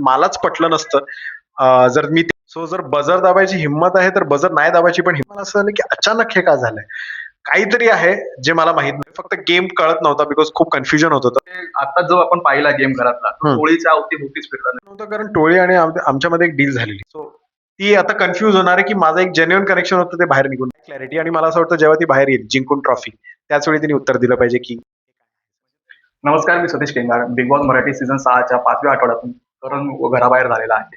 मलाच पटलं नसतं. जर मी सो जर बजर दाबायची हिंमत आहे तर बजर नाही दाबायची पण हिंमत असं झालं की अचानक हे का झालंय? काहीतरी आहे जे मला माहीत नाही. फक्त गेम कळत नव्हता बिकॉज खूप कन्फ्युजन होत होतं. आता जो आपण पाहिला गेम घरातला. होळीच्या अवतीभोवतीच फिरला नव्हतं कारण टोळी आणि आम- आमच्यामध्ये एक डील झालेली. सो ती आता कन्फ्युज होणार आहे की माझं एक जेन्युअन कनेक्शन होतं ते बाहेर निघून. क्लॅरिटी आणि मला असं वाटतं जेव्हा ती बाहेर येईल जिंकून ट्रॉफी त्याच वेळी तिने उत्तर दिलं पाहिजे की नमस्कार मी Satish Kengar Bigg Boss Marathi season सहाच्या पाचव्या आठवड्यातून. करण घराबाहेर झालेला आहे.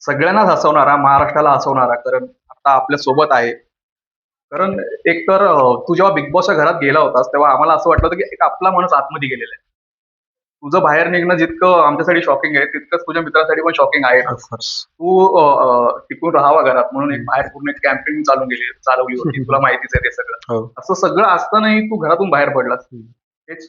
सगळ्यांनाच हसवणारा महाराष्ट्राला हसवणारा करण आता आपल्यासोबत आहे. कारण एकतर अं, तू जेव्हा बिग बॉसच्या घरात गेला होतास तेव्हा आम्हाला असं वाटलं होतं की एक आपला माणूस आतमध्ये गेलेला आहे. तुझं बाहेर निघणं जितकं आमच्यासाठी शॉकिंग आहे तितकंच तुझ्या मित्रांसाठी पण शॉकिंग आहे. तू टिकून राहावा घरात म्हणून एक बाहेर पूर्ण एक कॅम्पेन चालून गेली चालवली होती. तुला माहितीच आहे ते सगळं. हो. असं सगळं असतानाही तू घरातून बाहेर पडलास. हेच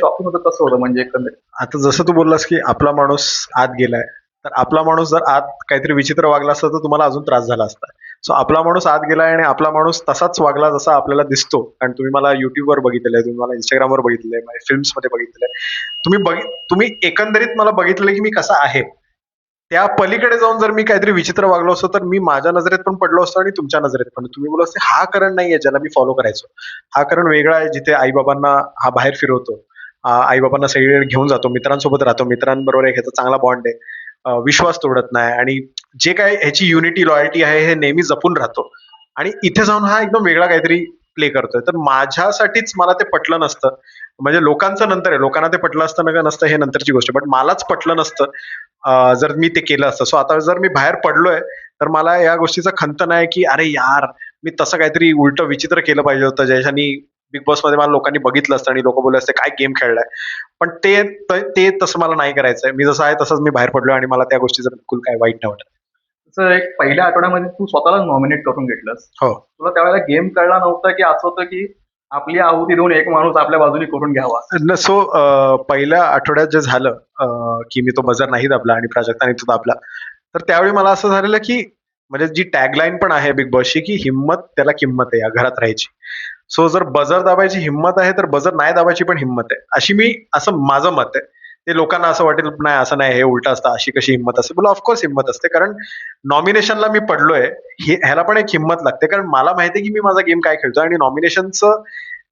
शॉकिंग होतं होतं म्हणजे एकंदरीत. आता जसं तू बोललास की आपला माणूस आत गेलाय तर आपला माणूस जर आत काहीतरी विचित्र वागला असता तर तुम्हाला अजून त्रास झाला असता. सो आपला माणूस आत गेलाय आणि आपला माणूस तसाच वागला जसा आपल्याला दिसतो. कारण तुम्ही मला युट्यूबवर बघितलेलं आहे तुम्ही मला इंस्टाग्रामवर बघितलेलं आहे माझ्या फिल्म्समध्ये बघितलेलं आहे. तुम्ही बघित तुम्ही एकंदरीत मला बघितलंय की मी कसा आहे? त्या पलीकडे जाऊन जर मी काहीतरी विचित्र वागलो असतो तर मी माझ्या नजरेत पण पडलो असतो आणि तुमच्या नजरेत पण. तुम्ही बोलत असते हा करण नाहीये ज्याला मी फॉलो करायचो. हा करण वेगळा आहे जिथे आईबाबांना हा बाहेर फिरवतो. आई बाबांना सगळीकडे घेऊन जातो मित्रांसोबत राहतो. मित्रांबरोबर एक ह्याचा चांगला बॉन्ड आहे. विश्वास तोडत नाही आणि जे काय ह्याची युनिटी लॉयल्टी आहे हे नेहमी जपून राहतो. आणि इथे जाऊन हा एकदम वेगळा काहीतरी प्ले करतोय. तर माझ्यासाठीच मला ते पटलं नसतं. म्हणजे लोकांचं नंतर आहे. लोकांना ते पटलं असतं ना का नसतं हे नंतरची गोष्ट. बट मलाच पटलं नसतं. जर मी ते केलं असतं. सो आता जर मी बाहेर पडलोय तर मला या गोष्टीचा खंत नाही की अरे यार मी तसं काहीतरी उलट विचित्र केलं पाहिजे होतं. ज्याच्यानी बिग बॉसमध्ये मला लोकांनी बघितलं असतं आणि लोक बोलले असते काय गेम खेळलाय? पण ते त- तसं मला नाही करायचंय. मी जसं आहे तसंच मी बाहेर पडलो आणि मला त्या गोष्टीचं बिलकुल काय वाईट नाही वाटत. एक पहिल्या आठवड्यामध्ये तू स्वतःला नॉमिनेट करून घेतलंस. हो. तुला त्यावेळेला गेम कळला नव्हता की असं होतं की आपली आहुती देऊन एक माणूस आपल्या बाजूने करून घ्यावा. सो पहिल्या आठवड्यात जे झालं अं, की मी तो बजर नाही दाबला आणि प्राजक्ताने तो दाबला तर त्यावेळी मला असं झालेलं की म्हणजे जी टॅगलाईन पण आहे बिग बॉसची की हिंमत त्याला किंमत आहे या घरात राहायची. सो जर बजर दाबायची हिंमत आहे तर बजर नाही दाबायची पण हिंमत आहे. अशी मी असं माझं मत आहे. ते लोकांना असं वाटेल नाही असं नाही हे उलट असतं अशी कशी हिंमत असते? बोला ऑफकोर्स हिंमत असते कारण नॉमिनेशनला मी पडलोय ह्याला पण एक हिंमत लागते कारण मला माहिती आहे की मी माझा गेम काय खेळतो आणि नॉमिनेशनचं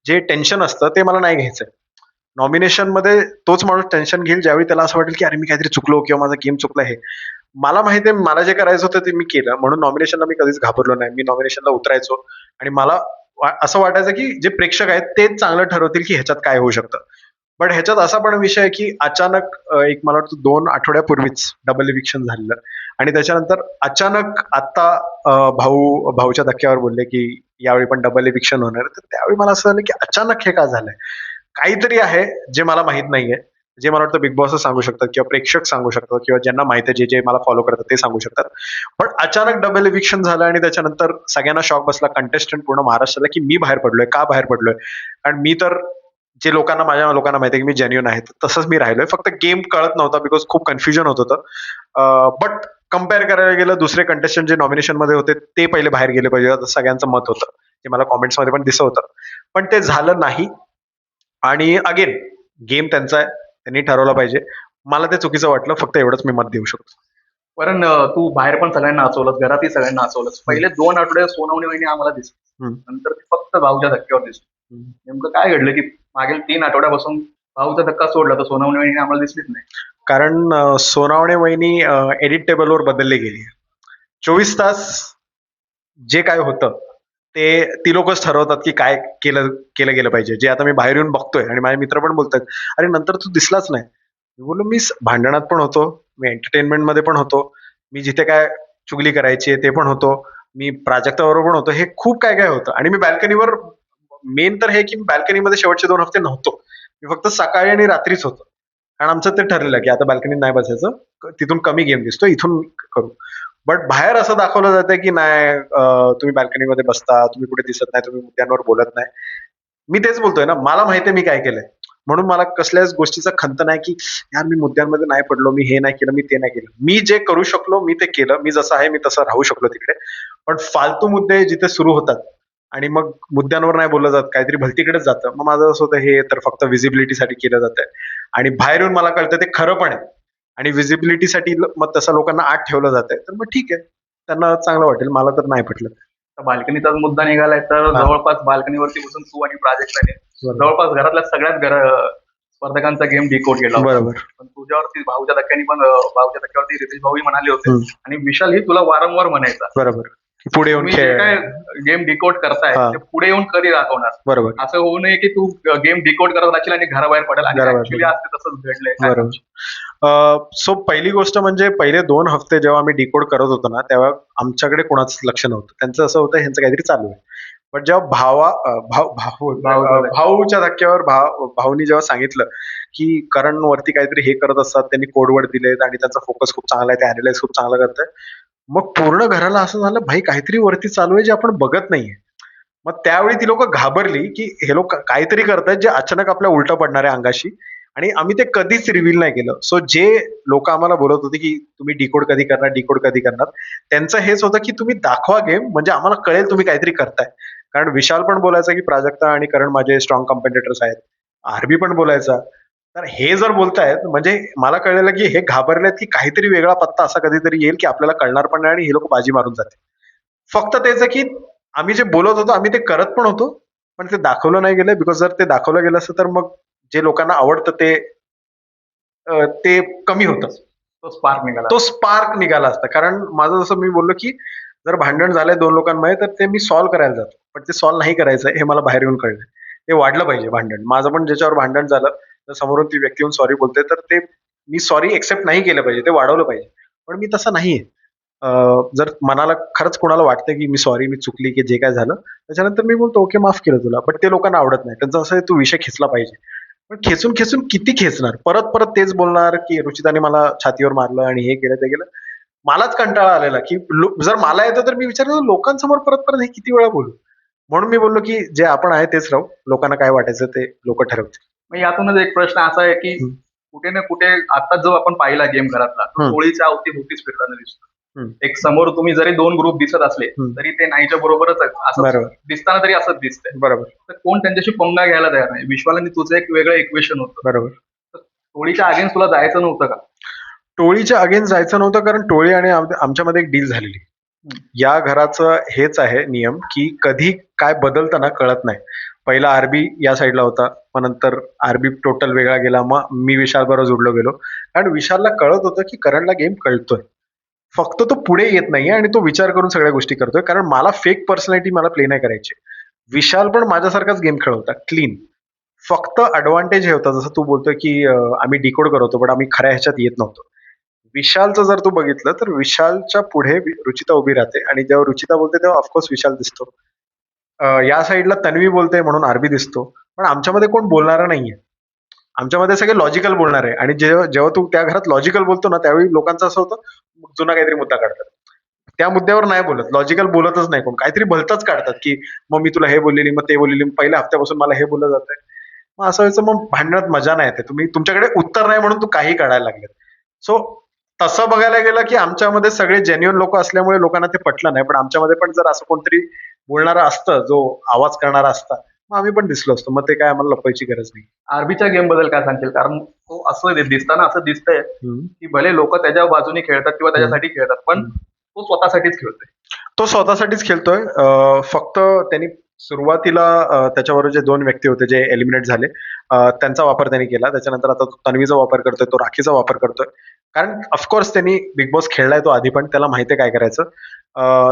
जे टेन्शन असतं ते मला नाही घ्यायचंय. नॉमिनेशनमध्ये तोच माणूस टेन्शन घेईल ज्यावेळी त्याला असं वाटेल की अरे मी काहीतरी चुकलो किंवा माझा गेम चुकला हे मला माहिती आहे मला जे करायचं होतं ते मी केलं. म्हणून नॉमिनेशनला मी कधीच घाबरलो नाही. मी नॉमिनेशनला उतरायचो. आणि मला असं वाटायचं की जे प्रेक्षक आहेत तेच चांगलं ठरवतील की ह्याच्यात काय होऊ शकतं. बट ह्याच्यात असा पण विषय आहे की अचानक एक मला वाटतं दोन आठवड्यापूर्वीच डबल इव्हिक्शन झालेलं. आणि त्याच्यानंतर अचानक आता भाऊ भाऊच्या धक्क्यावर बोलले की यावेळी पण डबल इव्हिक्शन होणार. तर त्यावेळी मला असं झालं की अचानक हे का झालंय? काहीतरी आहे जे मला माहीत नाहीये. जे मला वाटतं बिग बॉस सांगू शकतात किंवा प्रेक्षक सांगू शकतात किंवा ज्यांना माहिती आहे जे जे मला फॉलो करतात ते सांगू शकतात. पण अचानक डबल इव्हिक्शन झालं आणि त्याच्यानंतर सगळ्यांना शॉक बसला. कंटेस्टंट पूर्ण महाराष्ट्राला की मी बाहेर पडलोय का बाहेर पडलोय? कारण मी तर जे लोकांना माझ्या लोकांना माहिती आहे की मी जेन्युन आहे तसंच मी राहिलोय. फक्त गेम कळत नव्हता बिकॉज खूप कन्फ्युजन होत होतं. बट कंपेअर करायला गेलं दुसरे कंटेस्टंट जे नॉमिनेशनमध्ये होते ते पहिले बाहेर गेले पाहिजे. सगळ्यांचं मत होतं. ते मला कॉमेंट्समध्ये पण दिसत होतं. पण ते झालं नाही. आणि अगेन गेम त्यांचा आहे. त्यांनी ठरवलं पाहिजे. मला ते चुकीचं वाटलं. फक्त एवढंच मी मत देऊ शकतो. कारण तू बाहेर पण सगळ्यांना हसवलंस घरातही सगळ्यांना हसवलंस. पहिले दोन आठवडे सोनवणी वहिनी आम्हाला दिसली. नंतर ती फक्त भाऊच्या धक्क्यावर दिसली. हम्म. नेमकं काय घडलं की मागील तीन आठवड्यापासून भाऊचा धक्का सोडला तर सोनावणे वहिनी आम्हाला दिसलीच नाही. कारण अं, सोनावणे वहिनी एडिट टेबलवर बदलली गेली चोवीस तास जे काय होतं ते ती लोकच ठरवतात की काय केलं केलं गेलं पाहिजे. जे आता मी बाहेर येऊन बघतोय आणि माझे मित्र पण बोलतात अरे नंतर तू दिसलाच नाही. मी बोललो मी स- भांडणात पण होतो मी एंटरटेनमेंटमध्ये पण होतो मी जिथे काय चुगली करायची आहे ते पण होतो मी प्राजक्ताबरोबर पण होतो. हे खूप काय काय होतं. आणि मी बॅल्कनीवर मेन तर हे की बॅल्कनीमध्ये शेवटचे दोन हफ्ते नव्हतो. मी फक्त सकाळी आणि रात्रीच होतो. कारण आमचं ते ठरलेलं की आता बाल्कनीत नाही बसायचं तिथून कमी गेम दिसतो इथून करू. बट बाहेर असं दाखवलं जातं की नाही तुम्ही बाल्कनीमध्ये बसता तुम्ही कुठे दिसत नाही तुम्ही मुद्द्यांवर बोलत नाही. मी तेच बोलतोय ना मला माहिती आहे मी काय केलंय. म्हणून मला कसल्याच गोष्टीचा खंत नाही की यार मी मुद्द्यांमध्ये नाही पडलो मी हे नाही केलं मी ते नाही केलं. मी जे करू शकलो मी ते केलं मी जसं आहे मी तसं राहू शकलो तिकडे. पण फालतू मुद्दे जिथे सुरू होतात आणि मग मुद्द्यांवर नाही बोललं जात काहीतरी भलतीकडेच जातं. मग माझं असं होतं हे तर फक्त विजिबिलिटीसाठी केलं जातंय. आणि बाहेरून मला कळतं ते खरं पण आहे. आणि विजिबिलिटीसाठी मग तसं लोकांना आत ठेवलं जातंय. तर मग ठीक आहे. त्यांना चांगलं वाटेल मला तर नाही पटलं. बाल्कनीचाच मुद्दा निघालाय तर. जवळपास बाल्कनीवरती बसून तू आणि प्राजक्ताने जवळपास घरातल्या सगळ्याच घर स्पर्धकांचा गेम डिकोड केला. बरोबर. पण तुझ्यावरती भाऊच्या धक्क्याने पण भाऊच्या धक्क्यावरती रितेश भाऊही म्हणाले होते. आणि विशाल ही तुला वारंवार म्हणायचा. बरोबर. पुढे येऊन तुम्ही जे खेळ. काय गेम डिकोड करताय हा. ते पुढे येऊन कधी दाखवणार? बरोबर. असं होऊ नये की तू गेम डिकोड करत राहशील आणि घराबाहेर पडेल. आणि घराबाहेर ऍक्च्युली आज ते तसंच घडलंय. बरोबर. सो पहिली गोष्ट म्हणजे पहिले दोन हफ्ते जेव्हा आम्ही डिकोड करत होतो ना तेव्हा आमच्याकडे कोणाच लक्ष नव्हतं. त्यांचं असं होतं ह्यांचं काहीतरी चालू आहे. पण जेव्हा भावा अं, भाऊ भाऊ भाऊ- अं, भाऊच्या धक्क्यावर भाव भाऊनी जेव्हा सांगितलं की करण वरती काहीतरी हे करत असतात त्यांनी कोडवर्ड दिलेत आणि त्यांचा फोकस खूप चांगला आहे ते अॅनालाइज खूप चांगला करताय मग पूर्ण घराला असं झालं भाई काहीतरी वरती चालू आहे जे आपण बघत नाहीये. मग त्यावेळी ती लोक घाबरली की हे लोक काहीतरी करतायत जे अचानक आपल्या उलट पडणार आहे अंगाशी. आणि आम्ही ते कधीच रिव्हील नाही केलं. सो जे लोक आम्हाला बोलत होते की तुम्ही डिकोड कधी करणार डिकोड कधी करणार? त्यांचं हेच होतं की तुम्ही दाखवा गेम म्हणजे आम्हाला कळेल तुम्ही काहीतरी करताय. कारण विशाल पण बोलायचा की प्राजक्ता आणि करण माझे स्ट्रॉंग कॉम्पिटेटर्स आहेत. आरबी पण बोलायचा. तर हे जर बोलतायत म्हणजे मला कळलेलं की हे घाबरलेत की काहीतरी वेगळा पत्ता असा कधीतरी येईल की आपल्याला कळणार पण नाही आणि हे लोक बाजी मारून जातील. फक्त तेच आहे की आम्ही जे बोलत होतो आम्ही ते करत पण होतो पण ते दाखवलं नाही गेलं. बिकॉज जर ते दाखवलं गेलं असतं तर मग जे लोकांना आवडतं ते ते कमी होतं. तो स्पार्क निघाला. तो स्पार्क निघाला असता. कारण माझं जसं मी बोललो की जर भांडण झालंय दोन लोकांमध्ये तर ते मी सॉल्व्ह करायला जातो. पण ते सॉल्व्ह नाही करायचं हे मला बाहेर येऊन कळलं. ते वाढलं पाहिजे भांडण. माझं पण ज्याच्यावर भांडण झालं तर समोरून ती व्यक्ती येऊन सॉरी बोलते. तर ते मी सॉरी एक्सेप्ट नाही केलं पाहिजे. ते वाढवलं पाहिजे. पण मी तसं नाहीये. जर मनाला खरंच कोणाला वाटतं की मी सॉरी मी चुकली की जे काय झालं त्याच्यानंतर मी बोलतो ओके माफ केलं तुला. बट ते लोकांना आवडत नाही. त्यांचं असं तू विषय खेचला पाहिजे. पण खेचून खेचून किती खेचणार? परत परत तेच बोलणार की रुचिताने मला छातीवर मारलं आणि हे केलं ते केलं. मलाच कंटाळा आलेला की जर मला येतं तर मी विचारलं लोकांसमोर परत परत हे किती वेळा बोलू? म्हणून मी बोललो की जे आपण आहे तेच राहू. लोकांना काय वाटायचं ते लोक ठरवतील. मग यातूनच एक प्रश्न असा आहे की. कुठे ना कुठे आता जो आपण पाहिला गेम घरातला तो. होळीच्या अवतीभोवतीच फिरताना दिसतो. एक समोर तुम्ही जरी दोन ग्रुप दिसत असले. तरी ते नाहीच्या बरोबरच असं बरोबर. दिसताना तरी असंच दिसतंय. बरोबर. तर कोण त्यांच्याशी पंगा घ्यायला तयार नाही? विश्वाला तुझं एक वेगळं इक्वेशन होतं. बरोबर. होळीच्या अगेन्स्ट तुला जायचं नव्हतं का? टोळीच्या अगेन्स्ट जायचं नव्हतं कारण टोळी आणि आम- आमच्यामध्ये एक डील झालेली. या घराचं हेच आहे नियम की कधी काय बदलतं ना कळत नाही. पहिला आरबी या साईडला होता मग नंतर आरबी टोटल वेगळा गेला मग मी विशाल बरोबर जोडलो गेलो. कारण विशालला कळत होतं की करणला गेम कळतोय. फक्त तो पुढे येत नाही आणि तो विचार करून सगळ्या गोष्टी करतोय कारण मला फेक पर्सनॅलिटी मला प्ले नाही करायची. विशाल पण माझ्यासारखाच गेम खेळवता होता क्लीन फक्त अडव्हान्टेज हे होता जसं तू बोलतोय की आम्ही डिकोड करत होतो पण आम्ही खऱ्या ह्याच्यात येत नव्हतो. विशालचं जर तू बघितलं तर विशालच्या पुढे रुचिता उभी राहते. आणि जेव्हा रुचिता बोलते तेव्हा ऑफकोर्स विशाल दिसतो. या साईडला तन्वी बोलते म्हणून आरबी दिसतो. पण आमच्यामध्ये कोण बोलणारा नाहीये. आमच्यामध्ये सगळे लॉजिकल बोलणार. आहे आणि जेव्हा जेव्हा तू त्या घरात लॉजिकल बोलतो ना त्यावेळी लोकांचं असं होतं जुना काहीतरी मुद्दा काढतात. त्या मुद्द्यावर नाही बोलत. लॉजिकल बोलतच नाही कोण. काहीतरी भलतच काढतात की मग मी तुला हे बोललेली मग ते बोललेली मग पहिल्या हप्त्यापासून मला हे बोललं जातंय. मग असं व्हायचं मग भांडणात मजा नाही येते. तुम्ही तुमच्याकडे उत्तर नाही म्हणून तू काही काढायला लागले सो तसं बघायला गेलं की आमच्यामध्ये सगळे जेन्युअन लोक असल्यामुळे लोकांना ते पटलं नाही. पण आमच्यामध्ये पण जर असं कोणतरी बोलणारा असतं जो आवाज करणारा असता मग आम्ही पण दिसलो असतो. मग ते काय आम्हाला लपवायची गरज नाही. आरबीच्या गेमबद्दल काय सांगशील? कारण तो असं दि- दिसताना असं दिसतंय की भले लोक त्याच्या बाजूने खेळतात किंवा त्याच्यासाठी खेळतात पण तो स्वतःसाठीच खेळतोय. तो स्वतःसाठीच खेळतोय. अं, फक्त त्यांनी सुरुवातीला अं, त्याच्याबरोबर जे दोन व्यक्ती होते जे एलिमिनेट झाले अं, त्यांचा वापर त्यांनी केला. त्याच्यानंतर आता तो तन्वीचा वापर करतोय तो राखीचा वापर करतोय. कारण ऑफकोर्स त्यांनी बिग बॉस खेळलाय तो आधी पण त्याला माहिती काय करायचं.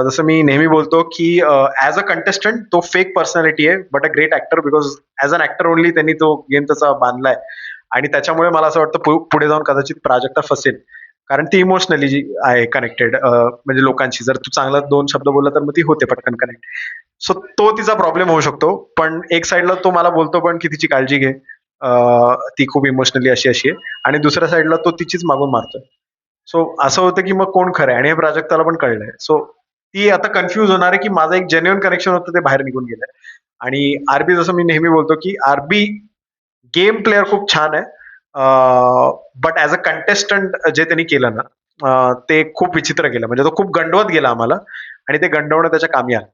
जसं मी नेहमी बोलतो की ऍज अ कंटेस्टंट तो फेक पर्सनॅलिटी आहे but a great actor because as an actor only त्यांनी तो गेम त्याचा बांधलाय. आणि त्याच्यामुळे मला असं वाटतं पुढे जाऊन कदाचित प्राजक्ता फसेल. कारण ती इमोशनली जी आहे कनेक्टेड म्हणजे लोकांशी. जर तू चांगला दोन शब्द बोलला तर मग ती होते पटकन कनेक्ट सो तो तिचा प्रॉब्लेम होऊ शकतो पण एक साईडला तो मला बोलतो पण की तिची काळजी घे. ती खूप इमोशनली अशी अशी आहे. आणि दुसऱ्या साईडला तो तिचीच मागून मारतोय. सो असं होतं की मग कोण खरं आहे? आणि हे प्राजक्ताला पण कळलंय. सो ती आता कन्फ्युज होणार आहे की माझं एक जेन्युअन कनेक्शन होतं ते बाहेर निघून गेलंय. आणि आरबी जसं मी नेहमी बोलतो की आरबी गेम प्लेअर खूप छान आहे. बट ऍज अ कंटेस्टंट जे त्यांनी केलं ना ते खूप विचित्र केलं म्हणजे तो खूप गंडवत गेला आम्हाला. आणि ते गंडवणं त्याच्या कामी आलं.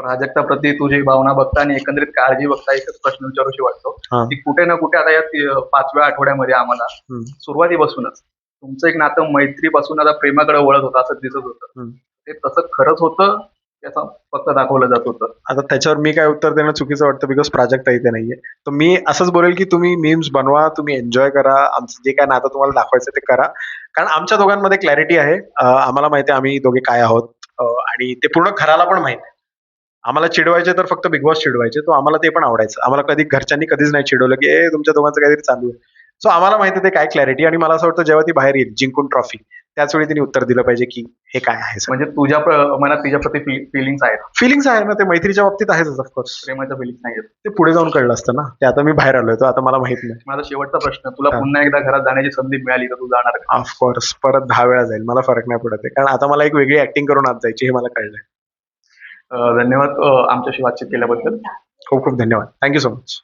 प्राजक्ता प्रती तुझी भावना बघता आणि एकंदरीत काळजी बघता एकच प्रश्न विचारूशी वाटतो. की कुठे ना कुठे आता या पाचव्या आठवड्यामध्ये आम्हाला. सुरुवातीपासूनच तुमचं एक नातं मैत्रीपासून आता प्रेमाकडे वळत होतं असं दिसत होतं. ते तसं खरंच होतं त्याचं फक्त दाखवलं जात होतं. आता त्याच्यावर मी काय उत्तर देणं चुकीचं वाटतं बिकॉज प्राजक्ता इथे नाहीये. तर मी असंच बोलेल की तुम्ही मीम्स बनवा तुम्ही एन्जॉय करा आमचं जे काय नातं तुम्हाला दाखवायचं ते करा. कारण आमच्या दोघांमध्ये क्लॅरिटी आहे. आम्हाला माहिती आहे आम्ही दोघे काय आहोत. आणि ते पूर्ण घराला पण माहिती आम्हाला चिडवायचे तर फक्त बिग बॉस चिडवायचे. तो आम्हाला ते पण आवडायचं. आम्हाला कधी घरच्यांनी कधीच नाही चिडवलं की ए तुमच्या दोघांचं काहीतरी चालू आहे. सो आम्हाला माहिती ते काय क्लॅरिटी आणि मला असं वाटतं जेव्हा ती बाहेर येईल जिंकून ट्रॉफी त्याच वेळी तिने उत्तर दिलं पाहिजे की हे काय आहे म्हणजे तुझ्या मनात तिच्याप्रती फिलिंग्स आहेत. फिलिंग्स आहे ना ते मैत्रीच्या बाबतीत आहेच ऑफकोर्स प्रेमाच्या फिलिंग्स नाही आहेत ते पुढे जाऊन कळलं असतं ना. ते आता मी बाहेर आलोय तो आता मला माहीत नाही. माझा शेवटचा प्रश्न तुला. पुन्हा एकदा घरात जाण्याची संधी मिळाली तर तू जाणार ऑफकोर्स परत दहा वेळा जाईल. मला फरक नाही पडत आहे. कारण आता मला एक वेगळी ऍक्टिंग करून आत जायची हे मला कळलंय. धन्यवाद आमच्याशी बातचीत केल्याबद्दल. खूप खूप धन्यवाद. Thank you so much